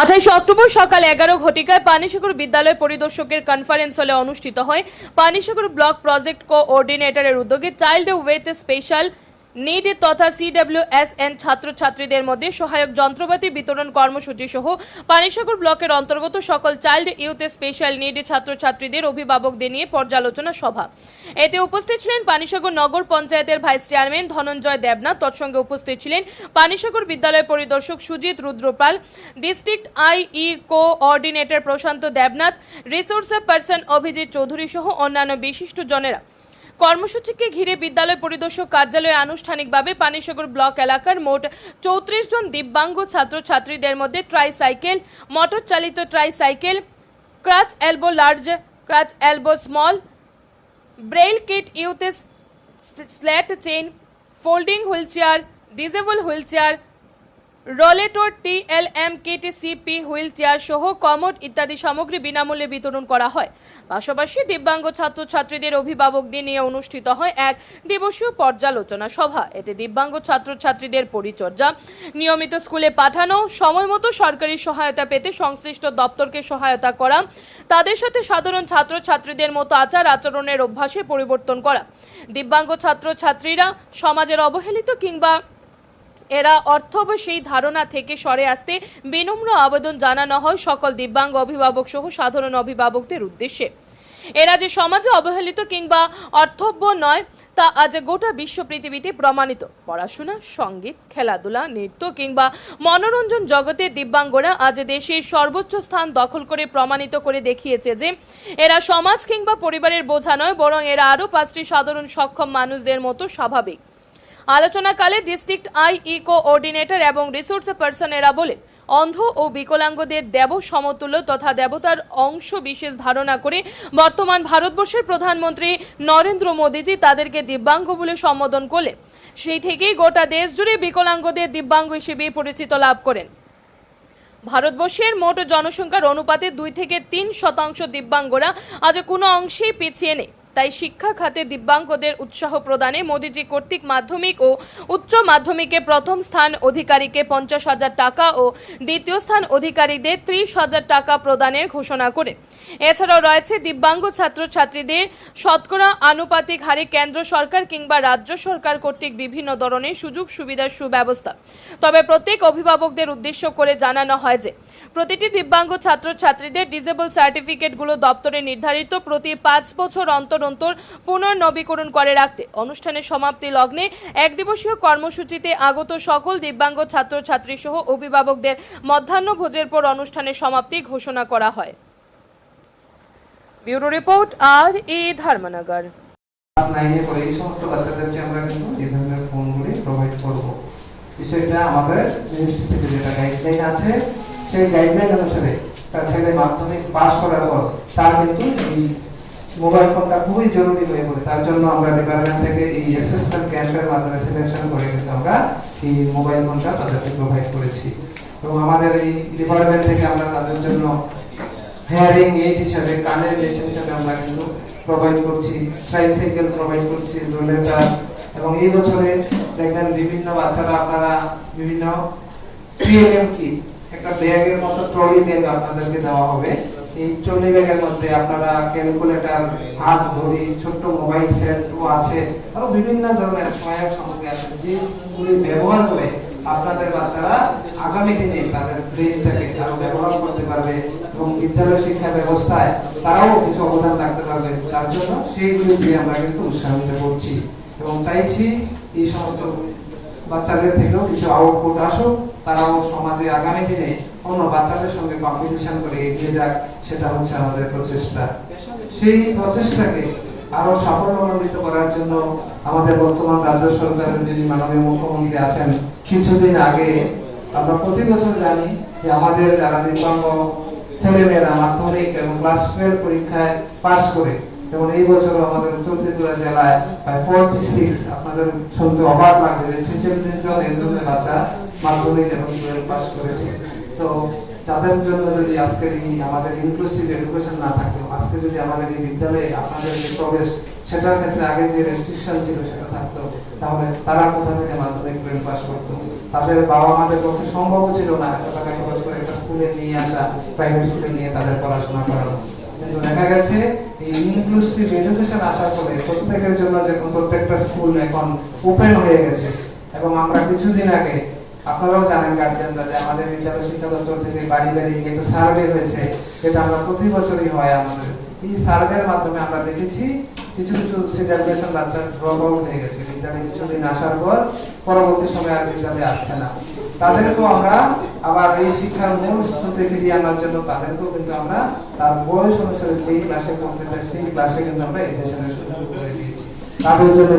আঠাইশে October সকাল এগারো ঘটিকায় পানিসাগর বিদ্যালয় পরিদর্শকের কনফারেন্স হলে অনুষ্ঠিত হয়। পানিসাগর ব্লক প্রজেক্ট কোঅর্ডিনেটরের উদ্যোগে চাইল্ড ওয়েথ স্পেশাল নিড তথা সিডব্লিউএসএন ছাত্রছাত্রীদের মধ্যে সহায়ক যন্ত্রপাতি বিতরণ কর্মসূচি সহ পানিসাগর ব্লকের অন্তর্গত সকল চাইল্ড ইউথ স্পেশাল নিড ছাত্রছাত্রীদের অভিভাবকদের নিয়ে পর্যালোচনা সভা। এতে উপস্থিত ছিলেন পানিসাগর নগর পঞ্চায়েতের ভাইস চেয়ারম্যান ধনঞ্জয় দেবনাথ, তৎসঙ্গে উপস্থিত ছিলেন পানিসাগর বিদ্যালয় পরিদর্শক Sujit Rudrapal, district IE coordinator Prashanta Debnath, resource person Abhijit Chowdhury সহ অন্যান্য বিশিষ্ট জনেরা। কর্মসূচিকে ঘিরে বিদ্যালয় পরিদর্শক কার্যালয়ে আনুষ্ঠানিকভাবে পানিসাগর ব্লক এলাকার মোট চৌত্রিশ জন দিব্যাঙ্গ ছাত্রছাত্রীদের মধ্যে ট্রাইসাইকেল মোটর চালিত tricycle crutch elbow large crutch elbow small braille kit youth slat chain folding wheel chair disable wheel rollator TLM kit CP wheel chair সহ কমোড ইত্যাদি সামগ্রী বিনামূল্যে বিতরণ করা হয়। পাশাপাশি দিব্যাঙ্গ ছাত্রছাত্রীদের অভিভাবকদের নিয়ে অনুষ্ঠিত হয় এক দিবসীয় পর্যালোচনা সভা। এতে দিব্যাঙ্গ ছাত্রছাত্রীদের পরিচর্যা, নিয়মিত স্কুলে পাঠানো, সময়মতো সরকারি সহায়তা পেতে সংশ্লিষ্ট দপ্তরকে সহায়তা করা, তাদের সাথে সাধারণ ছাত্রছাত্রীদের মতো আচার আচরণের অভ্যাসে পরিবর্তন করা। দিব্যাঙ্গ ছাত্রছাত্রীরা সমাজের অবহেলিত কিংবা এরা অর্থব সেই ধারণা থেকে সরে আসতে বিনম্র আবেদন জানানো হয় সকল দিব্যাঙ্গ অভিভাবক সহ সাধারণ অভিভাবকদের উদ্দেশ্যে। এরা যে সমাজে অবহেলিত কিংবা অর্থব্য নয়, তা আজ গোটা বিশ্ব পৃথিবীতে প্রমাণিত। পড়াশোনা, সংগীত, খেলাধুলা, নৃত্য কিংবা মনোরঞ্জন জগতে দিব্যাঙ্গরা আজ দেশের সর্বোচ্চ স্থান দখল করে প্রমাণিত করে দেখিয়েছে যে, এরা সমাজ কিংবা পরিবারের বোঝা নয়, বরং এরা আরও পাঁচটি সাধারণ সক্ষম মানুষদের মতো স্বাভাবিক। আলোচনাকালে ডিস্ট্রিক্ট আইই কোঅর্ডিনেটর এবং রিসোর্স পার্সন এরা বলে অন্ধ ও বিকলাঙ্গদের দেব সমতুল্য তথা দেবতার অংশ বিশেষ ধারণা করে বর্তমান ভারতবর্ষের প্রধানমন্ত্রী নরেন্দ্র মোদীজি তাদেরকে দিব্যাঙ্গ বলে সম্বোধন করলে সেই থেকেই গোটা দেশ জুড়ে বিকলাঙ্গদের দিব্যাঙ্গ হিসেবে পরিচিত লাভ করেন। ভারতবর্ষের মোট জনসংখ্যার অনুপাতে দুই থেকে তিন শতাংশ দিব্যাঙ্গরা আজ কোনো অংশেই পিছিয়ে নেই। তাই শিক্ষা খাতে দিব্যাঙ্গদের উৎসাহ প্রদানে মোদীজি কর্তৃক মাধ্যমিক ও উচ্চ মাধ্যমিকে প্রথম স্থান অধিকারীকে পঞ্চাশ হাজার টাকা ও দ্বিতীয় স্থান অধিকারীদের ত্রিশ হাজার টাকা প্রদানের ঘোষণা করে। এছাড়াও রয়েছে দিব্যাঙ্গ ছাত্রছাত্রীদের শতকরা আনুপাতিক হারে কেন্দ্র সরকার কিংবা রাজ্য সরকার কর্তৃক বিভিন্ন ধরনের সুযোগ সুবিধার সুব্যবস্থা। তবে প্রত্যেক অভিভাবকদের উদ্দেশ্য করে জানানো হয় যে প্রতিটি দিব্যাঙ্গ ছাত্রছাত্রীদের ডিজেবল সার্টিফিকেটগুলো দপ্তরে নির্ধারিত প্রতি পাঁচ বছর অন্তর অন্তর পুনর্নবীকরণ করে রাখতে। অনুষ্ঠানের সমাপ্তি লগ্নে এক দিবসীয় কর্মসূচিতে আগত সকল দিব্যাঙ্গ ছাত্রছাত্রী সহ অভিভাবকদের মধ্যাহ্ন ভোজের পর অনুষ্ঠানের সমাপ্তি ঘোষণা করা হয়। Bureau report R E Dharmanagar. নাইনে পড়ে এই সমস্ত বাচ্চাদেরকে আমরা কিন্তু এই ধরনের ফোনগুলি প্রোভাইড করব। বিষয়টা আমাদের যেটা গাইডলাইন আছে সেই গাইডলাইন অনুসারে একটা ছেলে মাধ্যমিক পাস করার পর তার কিন্তু এই মোবাইল ফোনটা খুবই জরুরি হয়ে পড়ে। তার জন্য আমরা ডিপার্টমেন্ট থেকে এই অ্যাসেসমেন্ট ক্যাম্পের মাধ্যমে সিলেকশন করে কিন্তু আমরা এই মোবাইল ফোনটা তাদেরকে প্রোভাইড করেছি। এবং আমাদের এই ডিপার্টমেন্ট থেকে আমরা তাদের জন্য হেয়ারিং এইড হিসাবে, কানের মেশিন হিসাবে আমরা কিন্তু প্রোভাইড করছি ট্রাইসাইকেল প্রোভাইড করছি রোলেটার এবং এই বছরে দেখবেন বিভিন্ন বাচ্চারা আপনারা বিভিন্ন টিএলএম কিট একটা ব্যাগের মতো ট্রলি ব্যাগ আপনাদেরকে দেওয়া হবে। এই ট্রলি ব্যাগের মধ্যে আপনারা ক্যালকুলেটর হাত ঘড়ি ছোট্ট মোবাইল সেট আছে, আরও বিভিন্ন ধরনের সহায়ক সামগ্রী আছে যেগুলি ব্যবহার করে আপনাদের বাচ্চারা আগামী দিনে তাদের ব্রেনটাকে আরও ব্যবহার করতে পারবে এবং বিদ্যালয় শিক্ষা ব্যবস্থায় তারাও কিছু অবদান রাখতে পারবে। তার জন্য সেইগুলি দিয়ে আমরা কিন্তু উৎসাহিত করছি এবং চাইছি এই সমস্ত বাচ্চাদের থেকেও কিছু আউটপুট আসুক। তারাও সমাজে আগামী দিনে অন্য বাচ্চাদের সঙ্গে কম্পিটিশন করে এগিয়ে যাক, সেটা হচ্ছে আমাদের প্রচেষ্টা। সেই প্রচেষ্টাকে আরও সাফল্যমণ্ডিত করার জন্য আমাদের বর্তমান রাজ্য সরকারের যিনি মাননীয় মুখ্যমন্ত্রী আছেন, কিছুদিন আগে আমরা প্রতি বছর জানি যে আমাদের যারা দিব্যাঙ্গ ছেলেমেয়েরা মাধ্যমিক এবং ক্লাস টুয়েলভ পরীক্ষায় পাশ করে যেমন এই বছর আমাদের উত্তর ত্রিপুরা জেলায় প্রায় ফোরটি সিক্স আপনাদের শুনতে অবাক লাগবে যে ছেচল্লিশ জন এই ধরনের বাচ্চা মাধ্যমিক এবং পাস করেছে। তো যাদের জন্য যদি আজকের এই আমাদের ইনক্লুসিভ এডুকেশন না থাকতো আজকে যদি আমাদের এই বিদ্যালয়ে আপনাদের যে প্রবেশ, সেটার ক্ষেত্রে আগে যে রেস্ট্রিকশন ছিল সেটা থাকতো, তাহলে তারা কোথা থেকে মাধ্যমিক টুয়েলভ পাস করতো? তাদের বাবা মাদের পক্ষে সম্ভব ছিল না এত টাকা খরচ করে একটা স্কুলে নিয়ে আসা প্রাইভেট স্কুলে নিয়ে তাদের পড়াশোনা করানো। কিন্তু দেখা গেছে এই ইনক্লুসিভ এডুকেশন আসার ফলে প্রত্যেকের জন্য যখন প্রত্যেকটা স্কুল এখন ওপেন হয়ে গেছে। এবং আমরা কিছুদিন আগে, আপনারাও জানেন গার্জিয়ানরা যে আমাদের বিদ্যালয় শিক্ষা দপ্তর থেকে বাড়ি বাড়ি গিয়ে একটা সার্ভে হয়েছে, যেটা আমরা প্রতি বছরই হয় আমাদের। এই সার্ভের মাধ্যমে আমরা দেখেছি কিছু কিছু সিডারবেশন বাচ্চা ড্রপ আউট হয়ে গেছে। বিদ্যালয়ে কিছুদিন আসার পর পরবর্তী সময় আর বিদ্যালয়ে আসছে না। তাদেরকেও আমরা আবার এই শিক্ষার মূল সূত্রে ফিরিয়ে আনার জন্য তাদেরকেও কিন্তু আমরা তার বয়স অনুসারে যেই ক্লাসে পড়তে চাই, সেই ক্লাসে কিন্তু আমরা এডমিশনের সুযোগ করে দিয়েছি। তাদের জন্য